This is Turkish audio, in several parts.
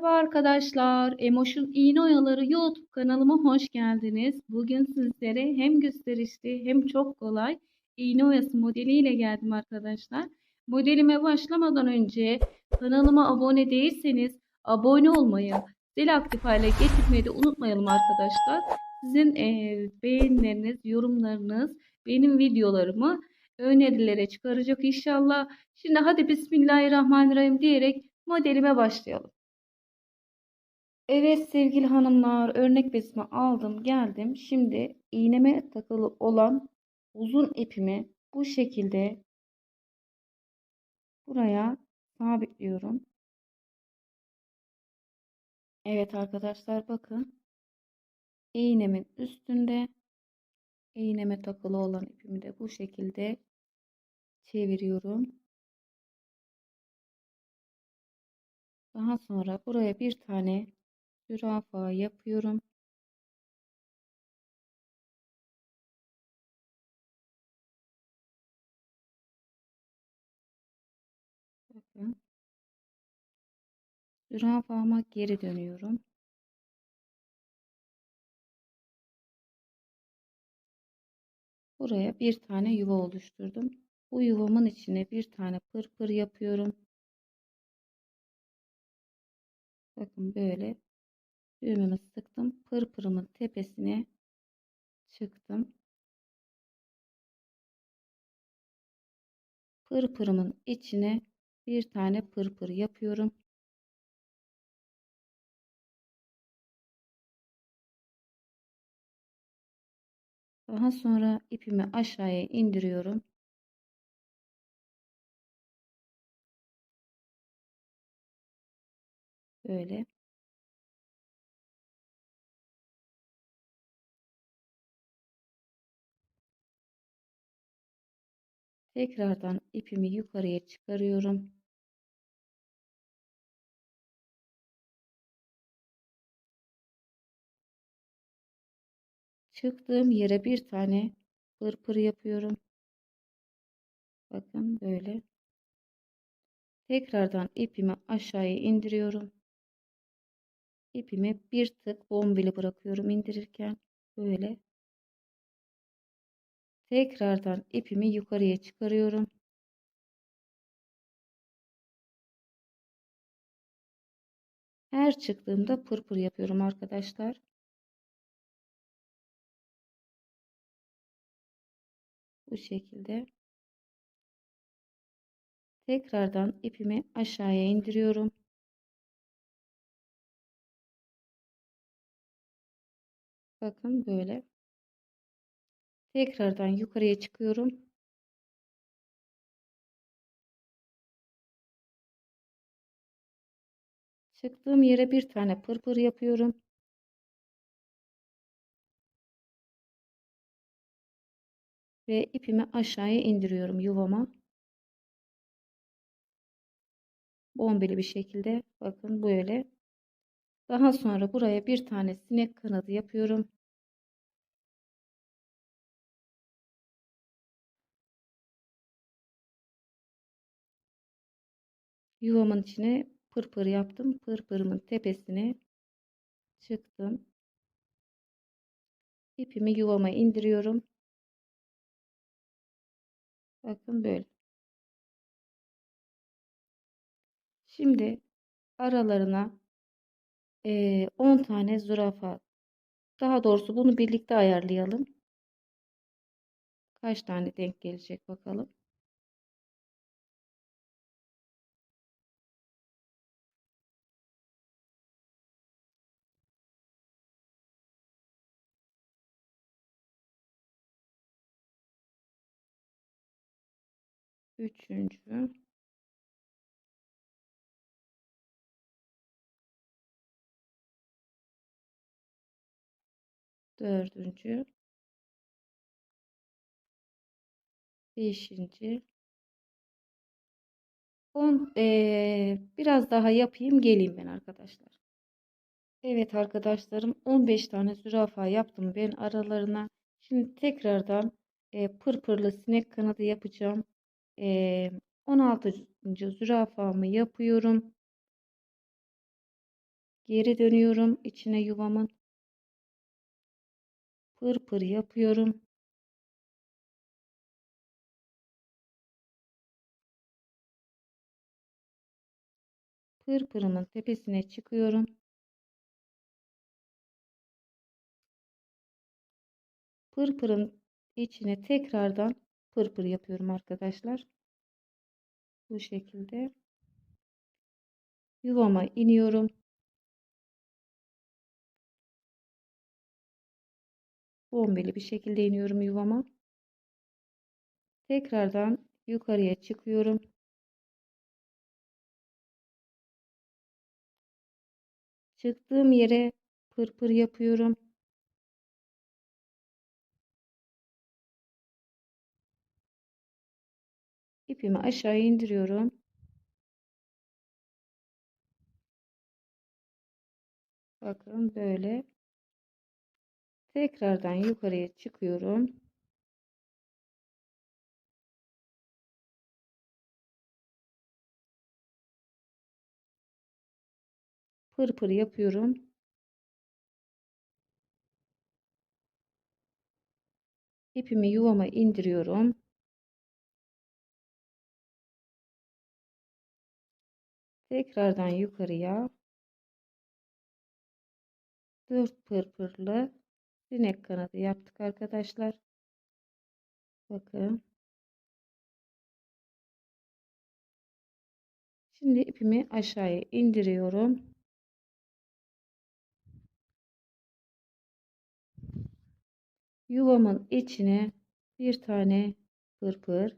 Merhaba arkadaşlar. Emoş'un İğne Oyaları YouTube kanalıma hoş geldiniz. Bugün sizlere hem gösterişli hem çok kolay iğne oyası modeliyle geldim arkadaşlar. Modelime başlamadan önce kanalıma abone değilseniz abone olmayı, zil aktif hale getirmeyi de unutmayalım arkadaşlar. Sizin e, beğenileriniz, yorumlarınız benim videolarımı önerilere çıkaracak inşallah. Şimdi hadi Bismillahirrahmanirrahim diyerek modelime başlayalım. Evet sevgili hanımlar örnek bezimi aldım geldim. Şimdi iğneme takılı olan uzun ipimi bu şekilde buraya sabitliyorum. Evet arkadaşlar bakın. iğnemin üstünde iğneme takılı olan ipimi de bu şekilde çeviriyorum. Daha sonra buraya bir tane zürafa yapıyorum. Bakın. Zürafama geri dönüyorum. Buraya bir tane yuva oluşturdum. Bu yuvamın içine bir tane pırpır yapıyorum. Bakın böyle düğümümü sıktım. Pırpırımın tepesine çıktım. Pırpırımın içine bir tane pırpır yapıyorum. Daha sonra ipimi aşağıya indiriyorum. Böyle. Tekrardan ipimi yukarıya çıkarıyorum. Çıktığım yere bir tane pırpır yapıyorum. Bakın böyle. Tekrardan ipimi aşağıya indiriyorum. İpimi bir tık bombili bırakıyorum indirirken. Böyle. Tekrardan ipimi yukarıya çıkarıyorum. Her çıktığımda pırpır yapıyorum arkadaşlar. Bu şekilde. Tekrardan ipimi aşağıya indiriyorum. Bakın böyle. Tekrardan yukarıya çıkıyorum. Çıktığım yere bir tane pırpır yapıyorum. Ve ipimi aşağıya indiriyorum yuvama. Bombeli bir şekilde bakın böyle. Daha sonra buraya bir tane sinek kanadı yapıyorum. Yuvamın içine pırpır yaptım. Pırpırımın tepesine çıktım. İpimi yuvama indiriyorum. Bakın böyle. Şimdi aralarına e, 10 tane zürafa daha doğrusu bunu birlikte ayarlayalım. Kaç tane denk gelecek bakalım. Üçüncü. Dördüncü. Beşinci. On, ee, biraz daha yapayım geleyim ben arkadaşlar. Evet arkadaşlarım 15 tane zürafa yaptım ben aralarına. Şimdi tekrardan e, pırpırlı sinek kanadı yapacağım. E, 16. zürafamı yapıyorum. Geri dönüyorum içine yuvamın. Pır pır yapıyorum. Pırpırımın tepesine çıkıyorum. Pırpırın içine tekrardan pırpır yapıyorum arkadaşlar. Bu şekilde. Yuvama iniyorum. Bombeli bir şekilde iniyorum yuvama. Tekrardan yukarıya çıkıyorum. Çıktığım yere pırpır yapıyorum. İpimi aşağı indiriyorum. Bakın böyle. Tekrardan yukarıya çıkıyorum. Pırpır yapıyorum. İpimi yuvama indiriyorum. Tekrardan yukarıya 4 pırpırlı sinek kanadı yaptık arkadaşlar. Bakın. Şimdi ipimi aşağıya indiriyorum. Yuvamın içine bir tane pırpır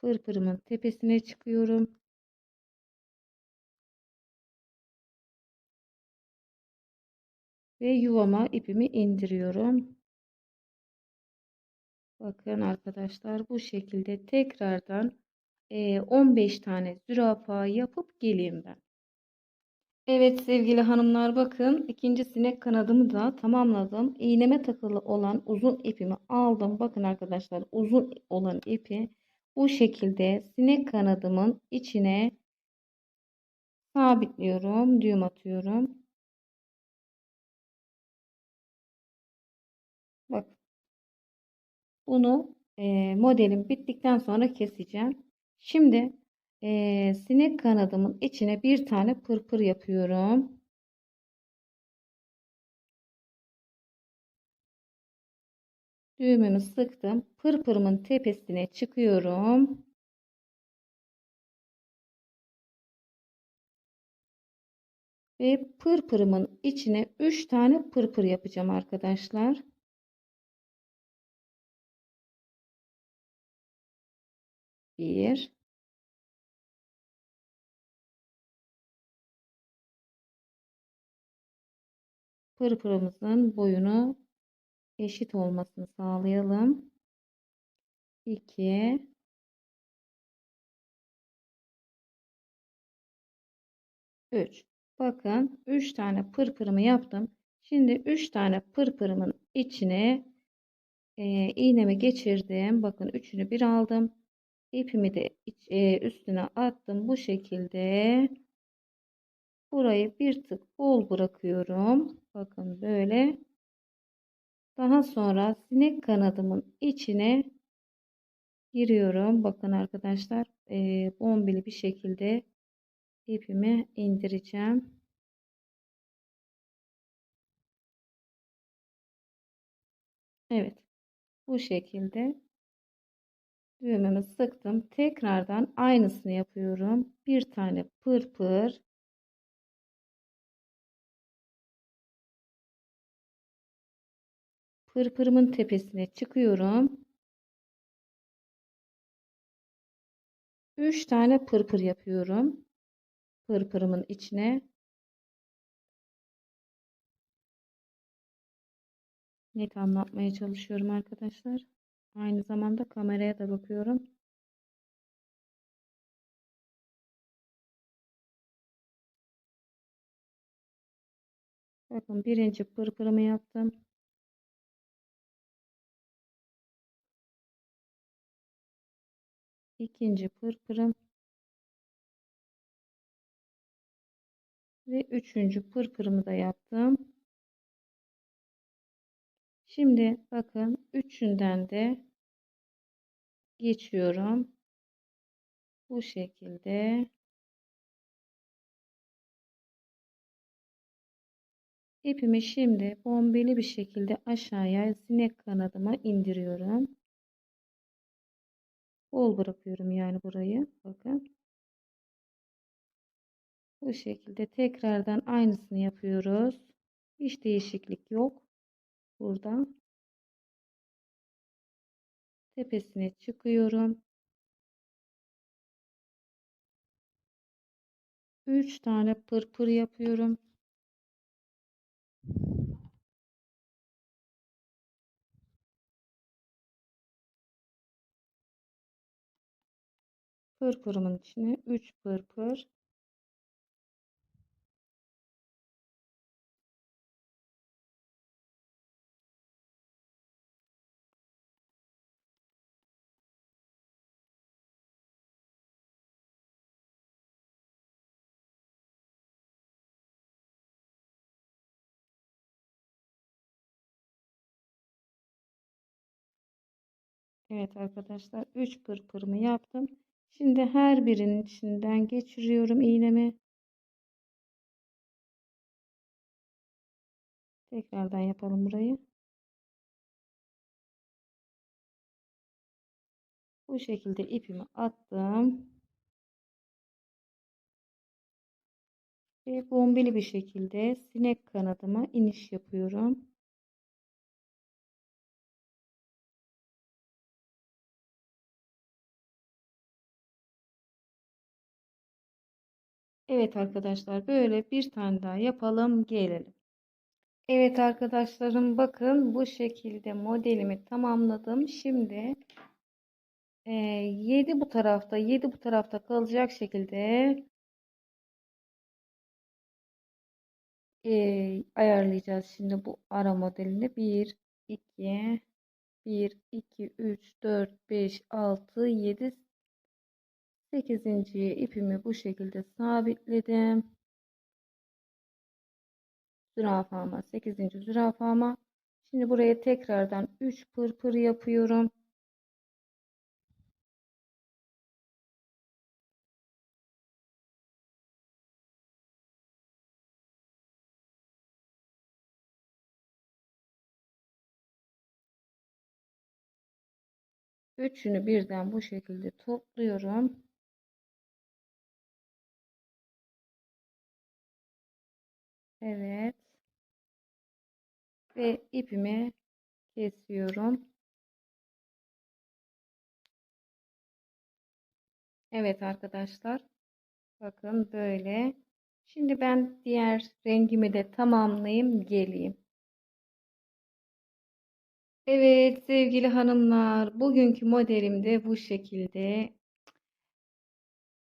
pırpırımın tepesine çıkıyorum. Ve yuvama ipimi indiriyorum. Bakın arkadaşlar bu şekilde tekrardan 15 tane zürafa yapıp geleyim ben. Evet sevgili hanımlar bakın ikinci sinek kanadımı da tamamladım. İğneme takılı olan uzun ipimi aldım. Bakın arkadaşlar uzun olan ipi bu şekilde sinek kanadımın içine sabitliyorum. Düğüm atıyorum. Bak. Bunu e, modelim bittikten sonra keseceğim. Şimdi e, sinek kanadımın içine bir tane pırpır yapıyorum. Düğümümü sıktım. Pırpırımın tepesine çıkıyorum. Ve pırpırımın içine 3 tane pırpır yapacağım arkadaşlar. Bir. Pırpırımızın boyunu eşit olmasını sağlayalım. 2 3 Bakın 3 tane pırpırımı yaptım. Şimdi 3 tane pırpırımın içine e, iğnemi geçirdim. Bakın üçünü bir aldım. İpimi de iç, e, üstüne attım. Bu şekilde burayı bir tık bol bırakıyorum. Bakın böyle. Daha sonra sinek kanadımın içine giriyorum. Bakın arkadaşlar e, bombeli bir şekilde ipimi indireceğim. Evet. Bu şekilde düğümümü sıktım. Tekrardan aynısını yapıyorum. Bir tane pırpır Pırpırımın tepesine çıkıyorum. 3 tane pırpır yapıyorum. Pırpırımın içine. Net anlatmaya çalışıyorum arkadaşlar. Aynı zamanda kameraya da bakıyorum. Bakın birinci pırpırımı yaptım. İkinci pırpırım Ve üçüncü pırpırımı da yaptım. Şimdi bakın üçünden de geçiyorum. Bu şekilde. İpimi şimdi bombeli bir şekilde aşağıya sinek kanadıma indiriyorum. Bol bırakıyorum yani burayı. Bakın. Bu şekilde tekrardan aynısını yapıyoruz. Hiç değişiklik yok. Burada. Tepesine çıkıyorum. 3 tane pırpır yapıyorum. Pırpırımın içine 3 pırpır. Evet arkadaşlar 3 pırpırımı yaptım. Şimdi her birinin içinden geçiriyorum iğnemi. Tekrardan yapalım burayı. Bu şekilde ipimi attım. Ve bombeli bir şekilde sinek kanadıma iniş yapıyorum. Evet arkadaşlar böyle bir tane daha yapalım gelelim. Evet arkadaşlarım bakın bu şekilde modelimi tamamladım. Şimdi e, 7 bu tarafta 7 bu tarafta kalacak şekilde e, ayarlayacağız şimdi bu ara modelini 1 2 1 2 3 4 5 6 7 8. ipimi bu şekilde sabitledim. Zürafama 8. zürafama. Şimdi buraya tekrardan 3 pırpır yapıyorum. Üçünü birden bu şekilde topluyorum. Evet. Ve ipimi kesiyorum. Evet arkadaşlar. Bakın böyle. Şimdi ben diğer rengimi de tamamlayayım geleyim. Evet sevgili hanımlar, bugünkü modelim de bu şekilde.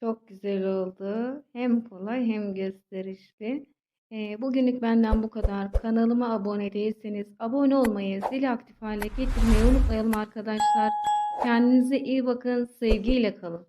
Çok güzel oldu. Hem kolay hem gösterişli. Ee, bugünlük benden bu kadar. Kanalıma abone değilseniz abone olmayı, zili aktif hale getirmeyi unutmayalım arkadaşlar. Kendinize iyi bakın, sevgiyle kalın.